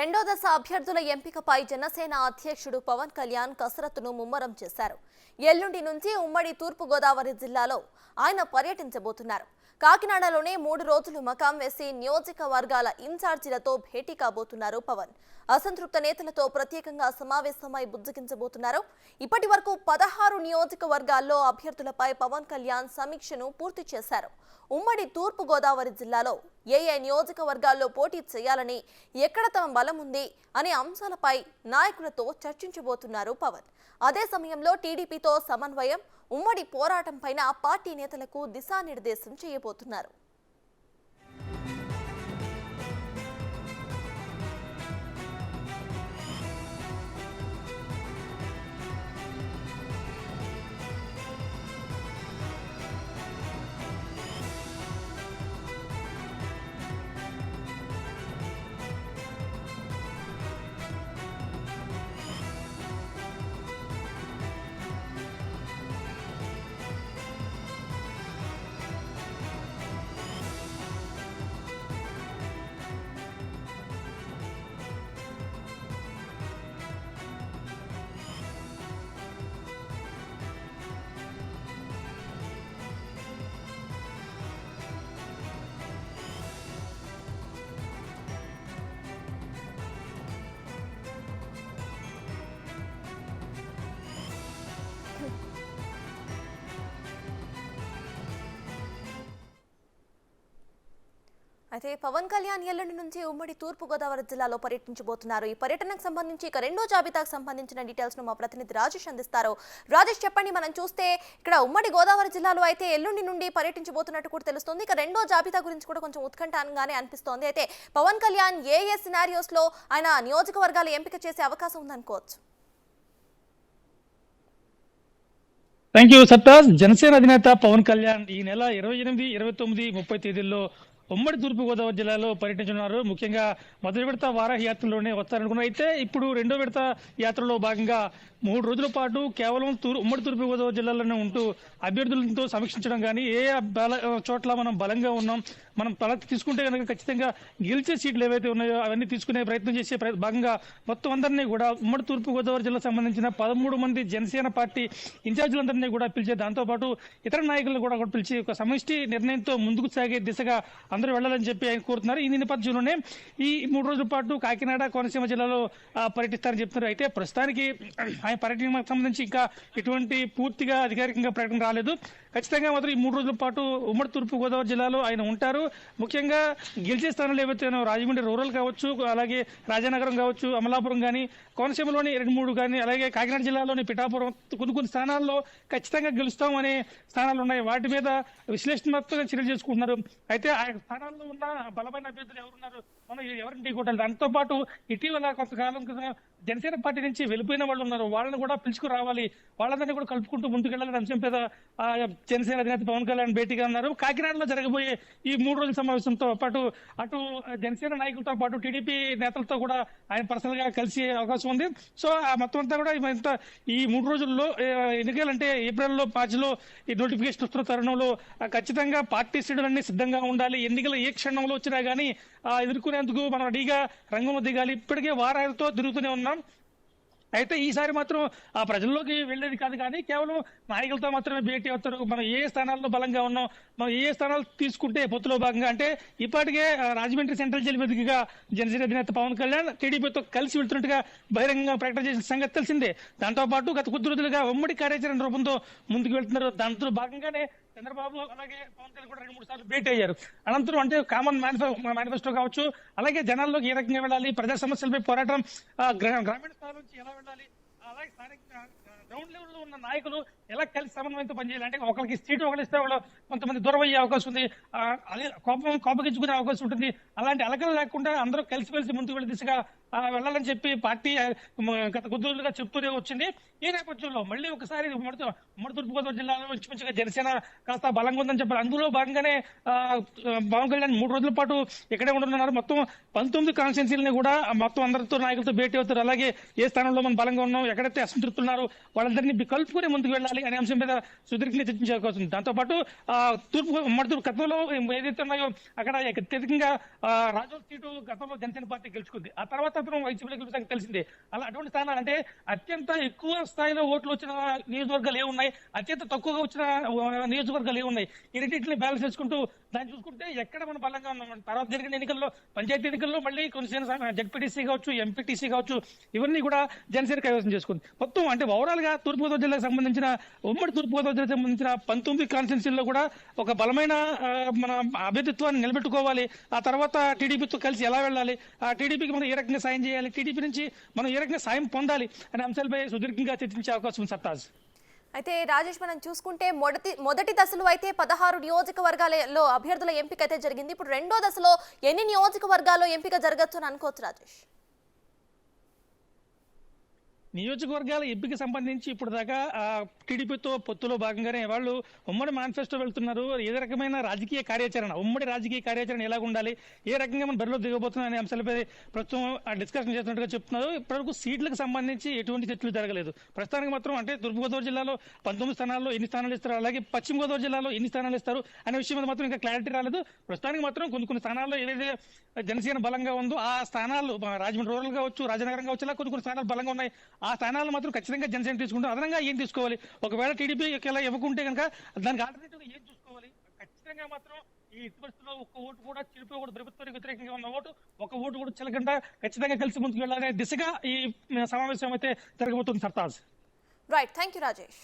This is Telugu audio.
రెండో దశ అభ్యర్థుల ఎంపికపై జనసేన అధ్యక్షుడు పవన్ కళ్యాణ్ కసరత్తును ముమ్మరం చేశారు. ఎల్లుండి నుంచి ఉమ్మడి తూర్పుగోదావరి జిల్లాలో ఆయన పర్యటించబోతున్నారు. కాకినాడలోనే మూడు రోజులు మకాం వేసి నియోజకవర్గాల ఇన్ఛార్జీలతో భేటీ కాబోతున్నారు పవన్. అసంతృప్త నేతలతో ప్రత్యేకంగా సమావేశమై బుజ్జగించబోతున్నారు. ఇప్పటి వరకు పదహారు నియోజకవర్గాల్లో అభ్యర్థులపై పవన్ కళ్యాణ్ సమీక్షను పూర్తి చేశారు. ఉమ్మడి తూర్పు గోదావరి జిల్లాలో ఏ ఏ నియోజకవర్గాల్లో పోటీ చేయాలని ఎక్కడ తమ బలం ఉంది అనే అంశాలపై నాయకులతో చర్చించబోతున్నారు పవన్. అదే సమయంలో టీడీపీతో సమన్వయం ఉమ్మడి పోరాటంపైన పార్టీ నేతలకు దిశానిర్దేశం చేయబోతున్నారు. అయితే పవన్ కళ్యాణ్ ఎల్లుండి నుంచి ఉమ్మడి తూర్పు గోదావరి జిల్లాలో పర్యటించబోతున్నారు. ఈ పర్యటనకు సంబంధించి ఇక రెండో జాబితాకు సంబంధించిన డీటెయిల్స్ను మా ప్రతినిధి రాజేష్ అందిస్తారు. రాజేష్ చెప్పండి. మనం చూస్తే ఇక్కడ ఉమ్మడి గోదావరి జిల్లాలో అయితే ఎల్లుండి నుండి పర్యటించబోతున్నట్టు కూడా తెలుస్తుంది. ఇక రెండో జాబితా గురించి కూడా కొంచెం ఉత్కంఠంగానే అనిపిస్తోంది. అయితే పవన్ కళ్యాణ్ ఏ ఏ సినారియోస్లో ఆయన నియోజకవర్గాలు ఎంపిక చేసే అవకాశం ఉందనుకోవచ్చు? థ్యాంక్ యూ సత్తా జనసేన అధినేత పవన్ కళ్యాణ్ ఈ నెల ఇరవై ఎనిమిది ఇరవై తొమ్మిది ముప్పై తేదీల్లో ఉమ్మడి తూర్పుగోదావరి జిల్లాలో పర్యటించనున్నారు. ముఖ్యంగా మొదటి విడత వారాహి యాత్రలోనే వస్తారనుకున్నారు అయితే ఇప్పుడు రెండో విడత యాత్రలో భాగంగా మూడు రోజుల పాటు కేవలం తూర్ ఉమ్మడి తూర్పుగోదావరి జిల్లాలోనే ఉంటూ అభ్యర్థులతో సమీక్షించడం కానీ ఏ బల చోట్ల మనం బలంగా ఉన్నాం మనం తల తీసుకుంటే కనుక ఖచ్చితంగా గెలిచే సీట్లు ఏవైతే ఉన్నాయో అవన్నీ తీసుకునే ప్రయత్నం చేసే భాగంగా మొత్తం అందరినీ కూడా ఉమ్మడి తూర్పుగోదావరి జిల్లా సంబంధించిన పదమూడు మంది జనసేన పార్టీ ఇన్ఛార్జీలందరినీ కూడా పిలిచే దాంతోపాటు ఇతర నాయకులను కూడా పిలిచి ఒక సమిష్టి నిర్ణయంతో ముందుకు సాగే దిశగా అందరూ వెళ్ళాలని చెప్పి ఆయన కోరుతున్నారు. ఈ నేపథ్యంలోనే ఈ మూడు రోజుల పాటు కాకినాడ కోనసీమ జిల్లాలో పర్యటిస్తారని చెప్తున్నారు. అయితే ప్రస్తుతానికి ఆయన పర్యటనకు సంబంధించి ఇంకా ఎటువంటి పూర్తిగా అధికారికంగా ప్రకటన రాలేదు. ఖచ్చితంగా మాత్రం ఈ మూడు రోజుల పాటు ఉమ్మడి తూర్పు గోదావరి జిల్లాలో ఆయన ఉంటారు. ముఖ్యంగా గెలిచే స్థానాలు ఏవైతే రాజమండ్రి రూరల్ కావచ్చు అలాగే రాజానగరం కావచ్చు అమలాపురం కానీ కోనసీమలోని రెండు మూడు కానీ అలాగే కాకినాడ జిల్లాలోని పిఠాపురం కొన్ని కొన్ని స్థానాల్లో ఖచ్చితంగా గెలుస్తాం అనే స్థానాలు ఉన్నాయి. వాటి మీద విశ్లేషణాత్మకంగా చర్యలు చేసుకుంటున్నారు అయితే ఆ స్థానాల్లో ఉన్న బలమైన అభ్యర్థులు ఎవరున్నారు? మనం ఎవరిని ఢీకొట్టాలి దాంతో పాటు ఇటీవల కొంతకాలం క్రితం జనసేన పార్టీ నుంచి వెళ్ళిపోయిన వాళ్ళు ఉన్నారు. వాళ్ళని కూడా పిలుచుకురావాలి. వాళ్ళందరినీ కూడా కలుపుకుంటూ ముందుకెళ్ళాలని అంశం మీద జనసేన అధినేత పవన్ కళ్యాణ్ భేటీగా ఉన్నారు. కాకినాడలో జరగబోయే ఈ మూడు రోజుల సమావేశంతో పాటు అటు జనసేన నాయకులతో పాటు టీడీపీ నేతలతో కూడా ఆయన పర్సనల్గా కలిసి అవకాశం ఉంది. సో ఆ మొత్తం అంతా కూడా ఇంత ఈ మూడు రోజుల్లో ఎన్నికలంటే ఏప్రిల్లో మార్చిలో ఈ నోటిఫికేషన్ వస్తున్న తరుణంలో ఖచ్చితంగా పార్టీ శ్రేణులన్నీ సిద్ధంగా ఉండాలి. ఎన్నికలు ఏ క్షణంలో వచ్చినా గానీ ఎదుర్కొనేందుకు మనం రెడీగా రంగంలో దిగాలి. ఇప్పటికే వారాలతో తిరుగుతూనే ఉన్నాం. అయితే ఈసారి మాత్రం ఆ ప్రజల్లోకి వెళ్ళేది కాదు కానీ కేవలం నాయకులతో మాత్రమే భేటీ అవుతారు. మనం ఏ స్థానాల్లో బలంగా ఉన్నాం మనం ఏ స్థానాలు తీసుకుంటే పొత్తులో భాగంగా అంటే ఇప్పటికే రాజమండ్రి సెంట్రల్ జైలు మీదుగా జనసేన అధినేత పవన్ కళ్యాణ్ టీడీపీతో కలిసి వెళ్తున్నట్టుగా బహిరంగంగా ప్రకటన చేసిన సంగతి తెలిసిందే. దాంతో పాటు గత కొద్ది రోజులుగా ఉమ్మడి కార్యాచరణ రూపంతో ముందుకు వెళ్తున్నారు. దాంతో భాగంగానే చంద్రబాబు అలాగే పవన్ కళ్యాణ్ కూడా రెండు మూడు సార్లు భేటీ అయ్యారు. అనంతరం అంటే కామన్ మేనిఫెస్టో కావచ్చు అలాగే జనాల్లోకి ఏ రకంగా వెళ్ళాలి ప్రజా సమస్యలపై పోరాటం గ్రామీణ స్థాయి నుంచి ఎలా వెళ్ళాలి అలాగే స్థానిక గ్రౌండ్ లెవెల్లో ఉన్న నాయకులు ఎలా కలిసి సమన్వయంతో పనిచేయాలి అంటే ఒకరికి సీటు ఒకరు ఇస్తే వాళ్ళు కొంతమంది దూరం అయ్యే అవకాశం ఉంది అదే కోపం కోపగించుకునే అవకాశం ఉంటుంది అలాంటి అలకలు లేకుండా అందరూ కలిసి కలిసి ముందుకు వెళ్ళే దిశగా వెళ్ళాలని చెప్పి పార్టీ గత కొద్ది రోజులుగా చెప్తూనే వచ్చింది. ఈ నేపథ్యంలో మళ్ళీ ఒకసారి ఉమ్మడి ఉమ్మడి తూర్పుగోదావరి జిల్లాలో మంచిగా జనసేన కాస్త బలంగా ఉందని చెప్పారు. అందులో భాగంగానే పవన్ కళ్యాణ్ మూడు రోజుల పాటు ఇక్కడే ఉంటున్నారు. మొత్తం పంతొమ్మిది కాన్స్టిట్యున్సీలని కూడా మొత్తం అందరితో నాయకులతో భేటీ అవుతారు. అలాగే ఏ స్థానంలో మనం బలంగా ఉన్నాం ఎక్కడైతే అసంతృప్తులు వాళ్ళందరినీ బి- కలుపుకొని ముందుకు వెళ్ళాలి అనే అంశం మీద సుదీర్ఘంగా చర్చించే దాంతోపాటు దాంతో పాటు ఆ, తూర్పు ఉమ్మడి తూర్పు గతంలో ఏదైతే ఉన్నాయో అక్కడ అత్యధికంగా ఆ, రాజోల్ సీటు గతంలో జనసేన పార్టీ గెలుచుకుంది. ఆ తర్వాత శాతం వైసీపీలోకి సంగతి తెలిసిందే. అలా అటువంటి స్థానాలు అంటే అత్యంత ఎక్కువ స్థాయిలో ఓట్లు వచ్చిన నియోజకవర్గాలు ఏ ఉన్నాయి? అత్యంత తక్కువగా వచ్చిన నియోజకవర్గాలు ఏ ఉన్నాయి? ఈ రెండింటిని బ్యాలెన్స్ చేసుకుంటూ దాన్ని చూసుకుంటే ఎక్కడ మనం బలంగా ఉన్నాం? తర్వాత జరిగిన ఎన్నికల్లో పంచాయతీ ఎన్నికల్లో మళ్ళీ కొన్ని జడ్పీటీసీ కావచ్చు ఎంపీటీసీ కావచ్చు ఇవన్నీ కూడా జనసేన కైవసం చేసుకుంది. మొత్తం అంటే ఓవరాల్గా తూర్పుగోదావరి జిల్లాకు సంబంధించిన ఉమ్మడి తూర్పుగోదావరి జిల్లాకు సంబంధించిన పంతొమ్మిది కాన్స్టిట్యూన్సీల్లో కూడా ఒక బలమైన మన అభ్యర్థిత్వాన్ని నిలబెట్టుకోవాలి. ఆ తర్వాత టీడీపీతో కలిసి ఎలా వెళ్ళాలి? ఆ టీడీపీకి మనం ఏ రకంగా సాయం చేయాలి. టీడీపీ నుంచి మనం ఏ రకంగా సాయం పొందాలి అనే అంశాలపై సుదీర్ఘంగా చర్చించే అవకాశం ఉంది సర్తాజ్ అయితే రాజేష్ మనం చూసుకుంటే మొదటి మొదటి దశలో అయితే పదహారు నియోజకవర్గాలలో అభ్యర్థుల ఎంపిక అయితే జరిగింది. ఇప్పుడు రెండో దశలో ఎన్ని నియోజకవర్గాల్లో ఎంపిక జరగచ్చు అని అనుకోవచ్చు రాజేష్? నియోజకవర్గాల ఎంపిక సంబంధించి ఇప్పుడు దాకా ఆ, టీడీపీతో పొత్తులో భాగంగానే వాళ్ళు ఉమ్మడి మేనిఫెస్టో వెళ్తున్నారు. ఏ రకమైన రాజకీయ కార్యాచరణ ఉమ్మడి రాజకీయ కార్యాచరణ ఎలా ఉండాలి ఏ రకంగా మనం బరిలో దిగబోతున్నాం అనే అంశాలపై ప్రస్తుతం ఆ డిస్కషన్ చేస్తున్నట్టుగా చెప్తున్నారు. ఇప్పటివరకు సీట్లకు సంబంధించి ఎటువంటి చర్చలు జరగలేదు. ప్రస్తుతానికి మాత్రం అంటే తూర్పుగోదావరి జిల్లాలో పంతొమ్మిది స్థానాల్లో ఎన్ని స్థానాలు ఇస్తారు అలాగే పశ్చిమ గోదావరి జిల్లాలో ఎన్ని స్థానాలు ఇస్తారు అనే విషయం మీద మాత్రం ఇంకా క్లారిటీ రాలేదు. ప్రస్తుతానికి మాత్రం కొన్ని కొన్ని స్థానాల్లో ఏదైతే జనసేన బలంగా ఉందో ఆ స్థానాలు రాజమండ్రి రూరల్ కావచ్చు రాజనగరం కావచ్చు ఇలా కొన్ని కొన్ని స్థానాలు బలంగా ఉన్నాయి. ఆ స్థానాలు మాత్రం ఖచ్చితంగా జనసేన తీసుకుంటాం. అదనంగా ఏం తీసుకోవాలి? ఒకవేళ టీడీపీ ఇలా ఇవ్వకుంటే కనుక దానికి ఆల్టర్నేటివ్ ఏం చూసుకోవాలి? ఖచ్చితంగా మాత్రం ఈ పరిస్థితుల్లో ఒక్క ఓటు కూడా చిరిపోకూడదు ప్రభుత్వానికి వ్యతిరేకంగా ఉన్న ఓటు ఒక ఓటు కూడా చిలకుండా ఖచ్చితంగా కలిసి ముందుకు వెళ్ళాలనే దిశగా ఈ సమావేశం అయితే జరగబోతుంది Sartaj. Right thank you Rajesh